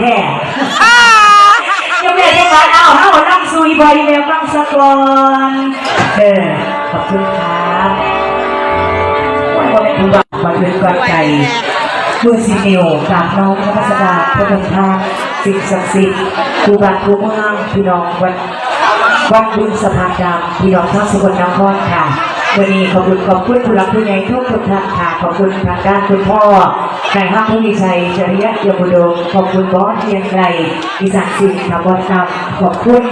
แย่ยังไม่ได้มาเอาเอานั่งซุยบอยเมลนั่งสะกอนเออขอบคุณครับวันนี้คุณบัตรบันเทิงกวนใจมือซีเนลกราบน้องพระพัสดาพระพุทธทาสิ่งศักดิ์สิทธิ์ครูบาครูเมืองพี่น้องวันวัดบุญสะพานดำพี่น้องทั้งสกลนครค่ะวันนี้ขอบคุณขอบคุณผู้หลักผู้ใหญ่ทุกทุกท่านค่ะขอบคุณทางด้านคุณพ่อ นายห้างผู้มีชัยจริยะยมุดมขอบคุณบอสเทียนไกรอีสานสินธรรมวัฒนธรรมขอบคุณ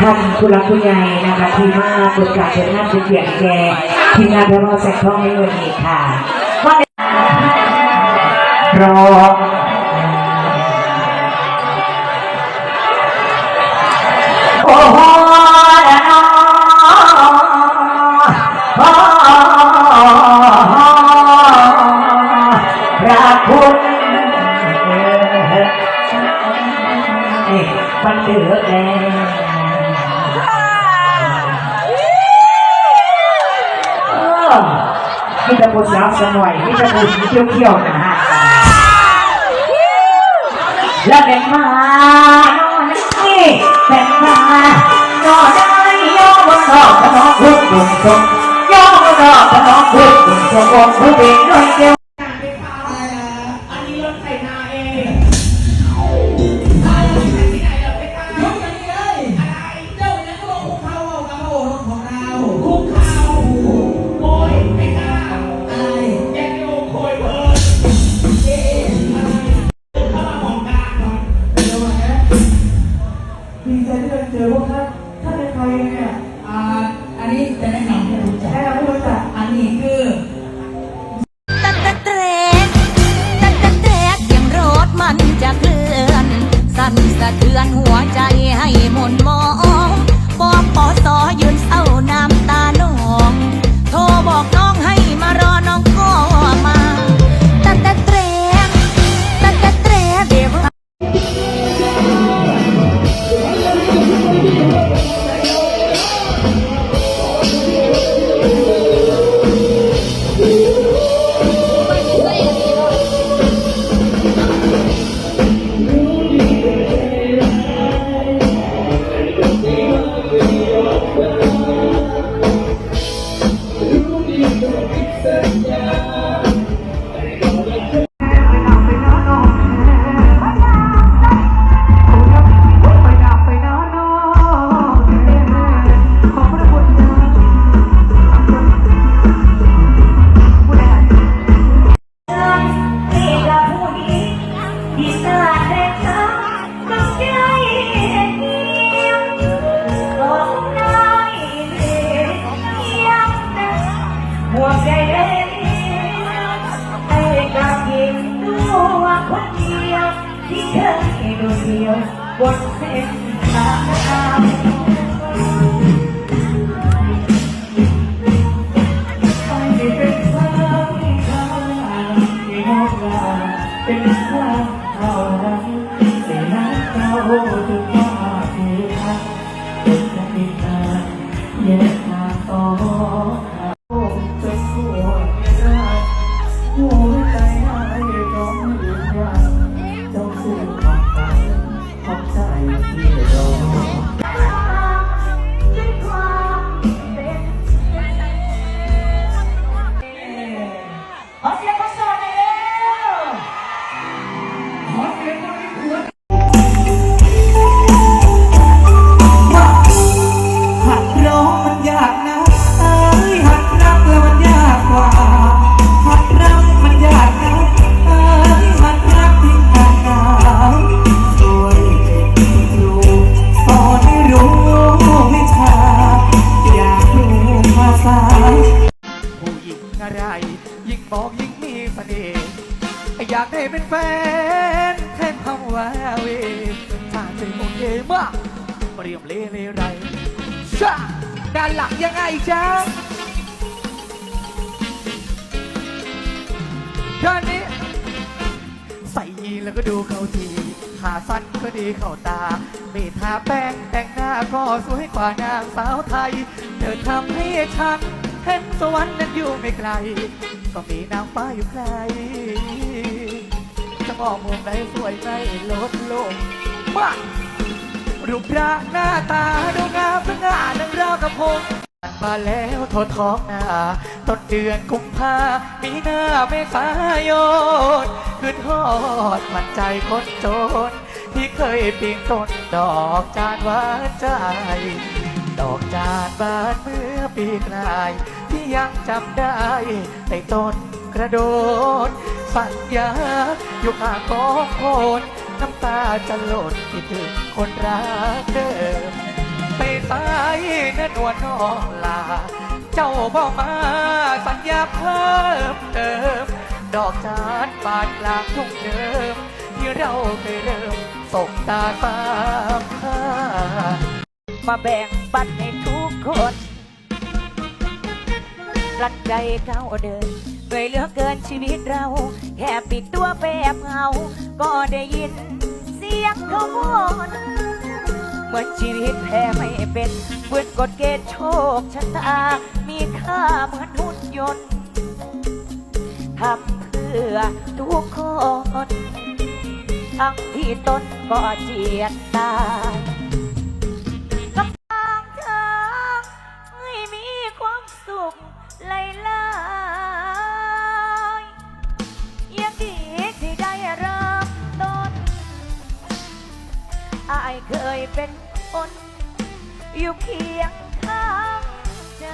ท่านผู้หลักผู้ใหญ่นะคะที่มาบริการเชิญท่านเป็นเกียรติแก่ทีมงานพระพ่อแสกทองในวันนี้ค่ะรอโอ้โห ผู้สาวสนวยมีแต่ผู้สีเขียวๆนะฮะแล้วแบ่งมานอนนี่แบ่งมานอนได้ย่อมดอกพน้องพุทธบุญชมย่อมดอกพน้องพุทธบุญชมองค์ผู้เป็นน้อยเดียว บ ยิ่งบอกยิ่งมีเสน่ห์อยากได้เป็นแฟนแทนคำว่าเวถ้าเธอโอเคมากเตรียมเลเลไรชาด้านหลังยังไงจ๊ะด้านนี้ใส่ยีนแล้วก็ดูเขาทีขาสั้นก็ดีเข้าตาไม่ทาแป้งแต่งหน้าก็สวยกว่านางสาวไทย เธอทำให้ฉัน เห็นสวรรค์นั้นอยู่ไม่ไกล ก็มีนางฟ้าอยู่ใกล จะมองมุมไหนสวยใจลดลงมารูปร่างหน้าตาดูงามสง่าดังราวกับพงมาแล้วทอท้องหน้าต้นเดือนกุมภามีหน้าเมษายนขึ้นฮอดมันใจคนจน ที่เคยปีนต้นดอกจานหวานใจ ดอกจานบานเมื่อปีกลาย ที่ยังจำได้ในต้นกระโดดสัญญาอยู่ห่างของคนน้ำตาจะหล่นคิดถึงคนรักเดิมไปสายเนื้อนวลน้องลา เจ้าบอกมาสัญญาเพิ่มเติม ดอกจานบานกลางทุ่งเดิม ที่เราเคยเริ่มสบตาตา มาแบ่งปันให้ทุกคนรักใจเขาเดินด้วยเหลือเกินชีวิตเรา แค่ปิดตัวแปบเหงา ก็ได้ยินเสียงเขาบ่นเหมือนชีวิตแพ้ไม่เป็นเบื่อกฎเกณฑ์โชคชะตา มีค่าเหมือนหุ่นยนต์ทำเพื่อทุกคน ทั้งที่ตนก็เจียดตา อยู่เคียงข้างใจ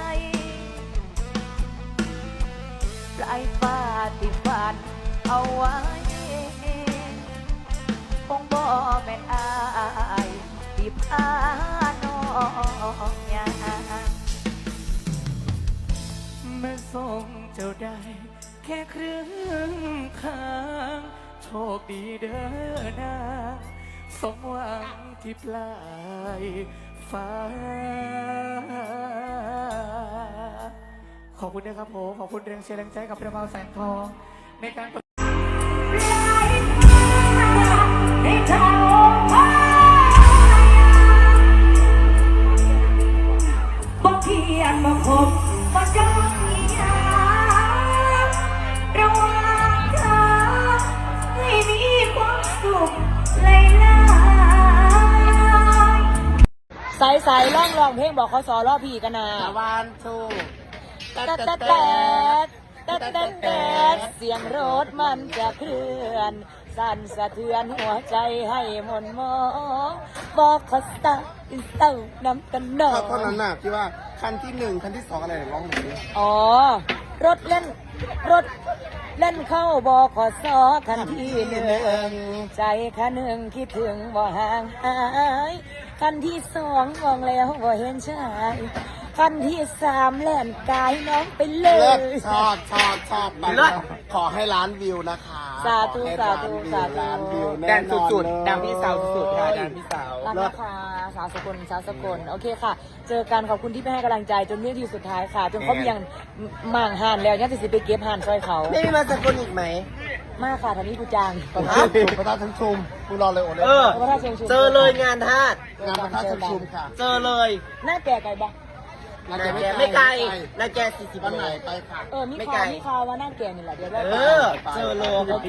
ปลายฟ้าที่ฝันเอาไว้คงบ่แม่นอายที่พาน้องยางเมื่อส่งเจ้าได้ แค่ครึ่งทางโชคดีเด้อนางสมหวังที่ปลาย ฟ้า ขอบคุณนะครับผม ขอบคุณแรงเชียร์แรงใจกับพระเมาแสงทองในการ ส่ใส่ร้องร้องเพลงบอกเขาสอรอพี่กันนะวันทูแต่แต่แต่แต่แต่แต่เสียงรถมันจะเคลื่อน สั่นสะเทือนหัวใจให้หมนมองบอกเขาสตาร์เต้าน้ำกันหนอเท่านั้นน่ะที่ว่าคันที่หนึ่งคันที่สองอะไรเนี่ยร้องหน่อยดิอ๋อ รถเล่นรถ เล่นเข้าบอขอสอคันที่หนึ่งใจคันหนึ่งคิดถึงบ่ห่างหายคันที่สองมองแล้วบ่เห็นชายคันที่สามแล่นกายน้องไปเลเลิศยชอบชอบชอบไปเลิศขอให้ล้านวิวนะคะ สาธุขอให้สาธุล้นวิวสาธุ ล้านวิวดัแน่งนอนสุดเลย ๆดังพี่สาวสุดๆค่ะดังพี่สาว รักนะคะสาวสกุลสาวสกุลโอเคค่ะ เจอกันขอบคุณที่ไปให้กำลังใจจนวินาทีสุดท้ายค่ะ จนเขาเพียงหม่างห่านแล้วเนี่ยจะสิไปเก็บห่านซอยเขานี่มาสกุลอีกไหม มากค่ะทางนี้กูจางประธานชุมประธานทั้งชุมกูรอเลยโอเลยเออ พระธาตุเชิงชุมเจอเลยงานทาสงานประธานทั้งชุมค่ะ เจอเลย หน้าแก่ไก่บ้ นาไม่ไกลนาแกสี่สิบวันไหนโลไปค่ะเออมีไม่ไกลข่าวมีข่าวว่าหน้าแก่นี่แหละเดี๋ยวเราเออเจอเลยโอเค